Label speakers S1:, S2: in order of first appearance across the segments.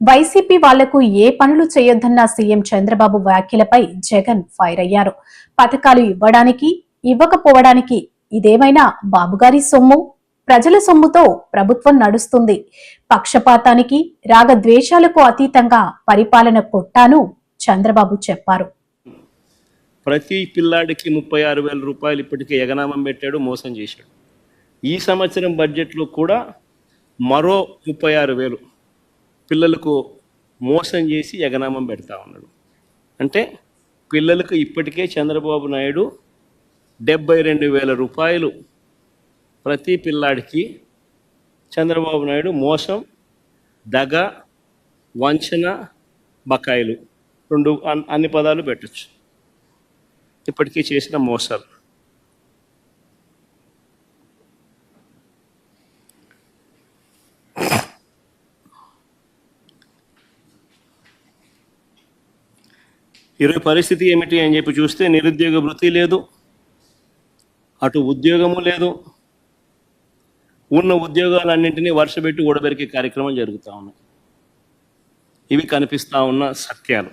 S1: YCP వాళ్ళకు ఏ పనులు చేయొద్దన్న CM Chandrababu వ్యాఖ్యలపై జగన్ ఫైర్ అయ్యారు. పథకాలు ఇవ్వడానికి ఇవ్వకపోవడానికి ఇదేమైనా బాబుగారి సొమ్ము? ప్రజల సొమ్ముతో ప్రభుత్వం నడుస్తుంది. పక్షపాతానికి రాగద్వేషాలకు అతీతంగా పరిపాలన కొట్టాను చంద్రబాబు చెప్పారు.
S2: ప్రతి పిల్లాడికి ముప్పై ఆరు వేల రూపాయలు ఇప్పటికే ఎగనామం పెట్టాడు మోసం చేశాడు. ఈ సంవత్సరం బడ్జెట్లో కూడా మరో ముప్పై ఆరు వేలు పిల్లలకు మోసం చేసి ఎగనామం పెడతా ఉన్నాడు. అంటే పిల్లలకు ఇప్పటికే చంద్రబాబు నాయుడు డెబ్బై రెండు వేల రూపాయలు ప్రతి పిల్లాడికి చంద్రబాబు నాయుడు మోసం దగ వంచన బకాయిలు రెండు అన్- అన్ని పదాలు పెట్టచ్చు. ఇప్పటికీ చేసిన మోసాలు. ఈరోజు పరిస్థితి ఏమిటి అని చెప్పి చూస్తే నిరుద్యోగ వృత్తి లేదు అటు ఉద్యోగము లేదు ఉన్న ఉద్యోగాలన్నింటినీ వర్షపెట్టి ఊడబెరికే కార్యక్రమం జరుగుతూ ఉన్నాయి. ఇవి కనిపిస్తూ ఉన్న సత్యాలు.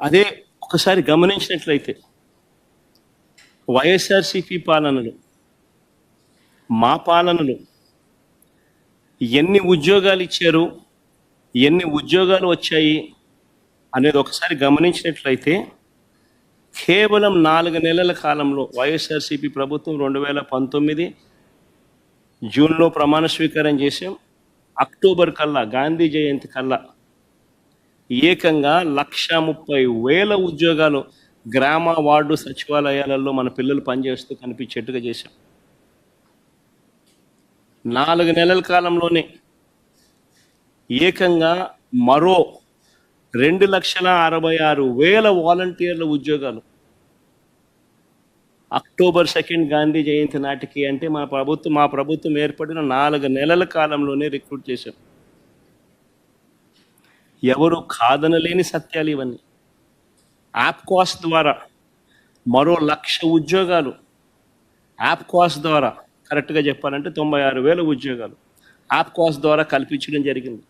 S2: అదే ఒకసారి గమనించినట్లయితే వైఎస్ఆర్సిపి పాలనలు మా పాలనలు ఎన్ని ఉద్యోగాలు ఇచ్చారు ఎన్ని ఉద్యోగాలు వచ్చాయి అనేది ఒకసారి గమనించినట్లయితే కేవలం నాలుగు నెలల కాలంలో వైఎస్ఆర్సీపీ ప్రభుత్వం రెండు వేల పంతొమ్మిది జూన్లో ప్రమాణ స్వీకారం చేసాం అక్టోబర్ కల్లా గాంధీ జయంతి కల్లా ఏకంగా లక్ష ముప్పై వేల ఉద్యోగాలు గ్రామ వార్డు సచివాలయాలలో మన పిల్లలు పనిచేస్తూ కనిపించేట్టుగా చేశాం. నాలుగు నెలల కాలంలోనే ఏకంగా మరో రెండు లక్షల అరవై ఆరు వేల వాలంటీర్ల ఉద్యోగాలు. అక్టోబర్ సెకండ్ గాంధీ జయంతి నాటికి అంటే మా ప్రభుత్వం మా ప్రభుత్వం ఏర్పడిన నాలుగు నెలల కాలంలోనే రిక్రూట్ చేశాం. ఎవరు కాదనలేని సత్యాలు ఇవన్నీ. యాప్కాస్ ద్వారా మరో లక్ష ఉద్యోగాలు. యాప్కాస్ ద్వారా కరెక్ట్గా చెప్పాలంటే తొంభై ఆరు వేల ఉద్యోగాలు. యాప్కాస్ ద్వారా కల్పించడం జరిగింది.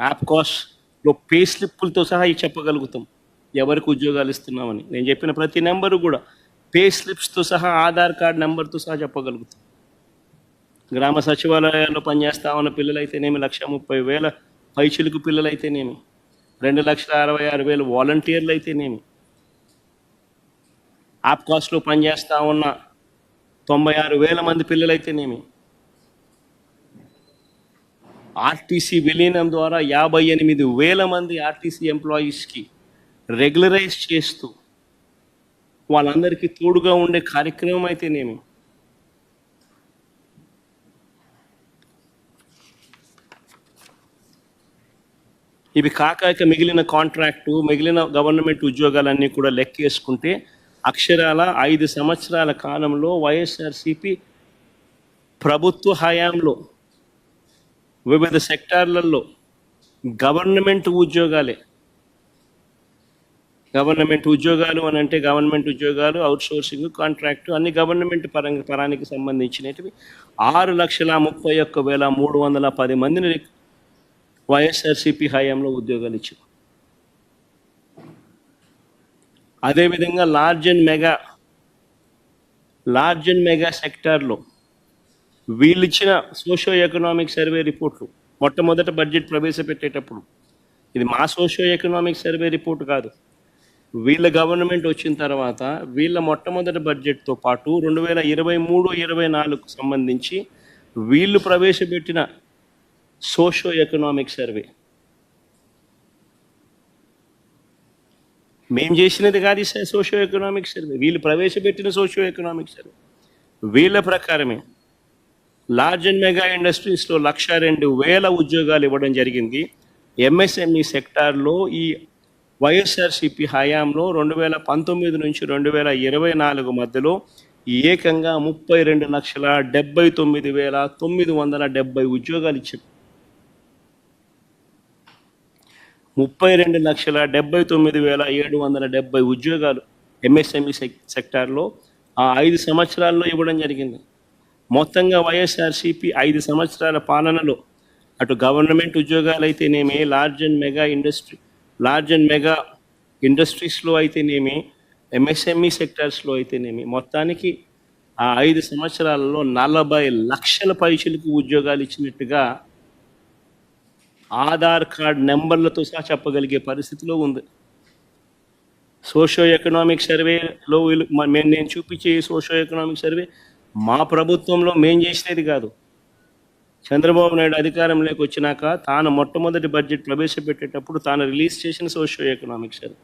S2: యాప్కాస్లో పే స్లిప్పులతో సహా చెప్పగలుగుతాం. ఎవరికి ఉద్యోగాలు ఇస్తున్నామని నేను చెప్పిన ప్రతి నెంబరు కూడా పే స్లిప్స్తో సహా ఆధార్ కార్డ్ నెంబర్తో సహా చెప్పగలుగుతాం. గ్రామ సచివాలయాల్లో పనిచేస్తా ఉన్న పిల్లలైతేనేమి లక్ష ముప్పై వేల పైచులకు పిల్లలైతేనేమి? రెండు లక్షల అరవై ఆరు వేల వాలంటీర్లు అయితేనేమి యాప్ కాస్ట్లో పనిచేస్తా ఉన్న తొంభై ఆరు వేల మంది పిల్లలైతేనేమి? ఆర్టీసీ విలీనం ద్వారా యాభై ఎనిమిది వేల మంది ఆర్టీసీ ఎంప్లాయీస్కి రెగ్యులరైజ్ చేస్తూ వాళ్ళందరికీ తోడుగా ఉండే కార్యక్రమం అయితేనేమి? ఇవి కాక ఇక మిగిలిన కాంట్రాక్టు మిగిలిన గవర్నమెంట్ ఉద్యోగాలన్నీ కూడా లెక్కేసుకుంటే అక్షరాల ఐదు సంవత్సరాల కాలంలో వైఎస్ఆర్సిపి ప్రభుత్వ హయాంలో వివిధ సెక్టార్లలో గవర్నమెంట్ ఉద్యోగాలే. గవర్నమెంట్ ఉద్యోగాలు అని అంటే గవర్నమెంట్ ఉద్యోగాలు అవుట్సోర్సింగ్ కాంట్రాక్ట్ అన్ని గవర్నమెంట్ పరంగా పరానికి సంబంధించినవి ఆరు లక్షల ముప్పై ఒక్క వేల మూడు వందల పది మందిని వైఎస్ఆర్సిపి హయాంలో ఉద్యోగాలు ఇచ్చారు. అదేవిధంగా large and mega large and mega సెక్టార్లో వీళ్ళు ఇచ్చిన సోషో ఎకనామిక్ సర్వే రిపోర్ట్లు మొట్టమొదట బడ్జెట్ ప్రవేశపెట్టేటప్పుడు. ఇది మా సోషో ఎకనామిక్ సర్వే రిపోర్ట్ కాదు. వీళ్ళ గవర్నమెంట్ వచ్చిన తర్వాత వీళ్ళ మొట్టమొదటి బడ్జెట్తో పాటు రెండు వేల ఇరవై మూడు ఇరవై నాలుగుకు సంబంధించి వీళ్ళు ప్రవేశపెట్టిన సోషో ఎకనామిక్ సర్వే. మేము చేసినది కాదు సోషో ఎకనామిక్ సర్వే. వీళ్ళు ప్రవేశపెట్టిన సోషో ఎకనామిక్ సర్వే. వీళ్ళ ప్రకారమే. లార్జ్ అండ్ మెగా ఇండస్ట్రీస్లో లక్ష రెండు వేల ఉద్యోగాలు ఇవ్వడం జరిగింది. ఎంఎస్ఎంఈ సెక్టార్లో ఈ వైఎస్ఆర్సిపి హయాంలో రెండు వేల పంతొమ్మిది నుంచి రెండు వేల ఇరవై నాలుగు మధ్యలో ఏకంగా ముప్పై రెండు లక్షల డెబ్బై తొమ్మిది వేల తొమ్మిది వందల డెబ్బై ఉద్యోగాలు ఇచ్చారు. ముప్పై రెండు లక్షల డెబ్బై తొమ్మిది వేల ఏడు వందల డెబ్బై ఉద్యోగాలు ఎంఎస్ఎంఈ సెక్ సెక్టార్లో ఆ ఐదు సంవత్సరాల్లో ఇవ్వడం జరిగింది. మొత్తంగా వైఎస్ఆర్సీపీ ఐదు సంవత్సరాల పాలనలో అటు గవర్నమెంట్ ఉద్యోగాలు అయితేనేమి large and mega industry large and mega ఇండస్ట్రీస్లో అయితేనేమి ఎంఎస్ఎంఈ సెక్టార్స్లో అయితేనేమి మొత్తానికి ఆ ఐదు సంవత్సరాలలో నలభై లక్షల పైసలకు ఉద్యోగాలు ఇచ్చినట్టుగా ఆధార్ కార్డ్ నెంబర్లతో సహా చెప్పగలిగే పరిస్థితిలో ఉంది. సోషో ఎకనామిక్ సర్వేలో మ- మేము నేను చూపించే సోషో ఎకనామిక్ సర్వే మా ప్రభుత్వంలో మేం చేసినది కాదు. చంద్రబాబు నాయుడు అధికారంలోకి వచ్చినాక తాను మొట్టమొదటి బడ్జెట్ ప్రవేశపెట్టేటప్పుడు తాను రిలీజ్ చేసిన సోషో ఎకనామిక్ సార్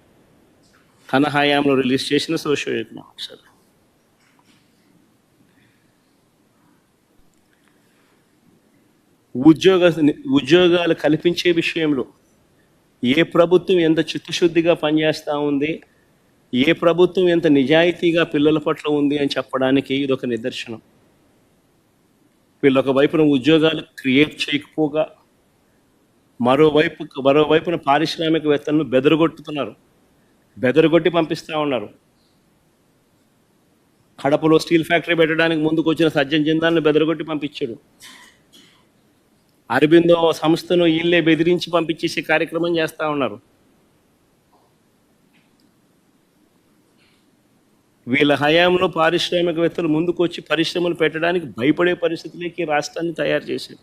S2: తన హయాంలో రిలీజ్ చేసిన సోషో ఎకనామిక్ సార్ ఉద్యోగ ఉద్యోగాలు కల్పించే విషయంలో ఏ ప్రభుత్వం ఎంత చిత్తశుద్ధిగా పనిచేస్తూ ఉంది ఏ ప్రభుత్వం ఎంత నిజాయితీగా పిల్లల పట్ల ఉంది అని చెప్పడానికి ఇది ఒక నిదర్శనం. వీళ్ళు వైపున ఉద్యోగాలు క్రియేట్ చేయకపోగా మరోవైపు మరోవైపున పారిశ్రామికవేత్తలను బెదరగొట్టుతున్నారు. బెదరగొట్టి పంపిస్తూ ఉన్నారు. కడపలో స్టీల్ ఫ్యాక్టరీ పెట్టడానికి ముందుకు వచ్చిన సజ్జన్ జిందాల్ని బెదరగొట్టి పంపించాడు. అరబిందో సంస్థను వీళ్ళే బెదిరించి పంపించేసే కార్యక్రమం చేస్తూ ఉన్నారు. వీళ్ళ హయాంలో పారిశ్రామికవేత్తలు ముందుకు వచ్చి పరిశ్రమలు పెట్టడానికి భయపడే పరిస్థితులకి రాష్ట్రాన్ని తయారు చేశారు.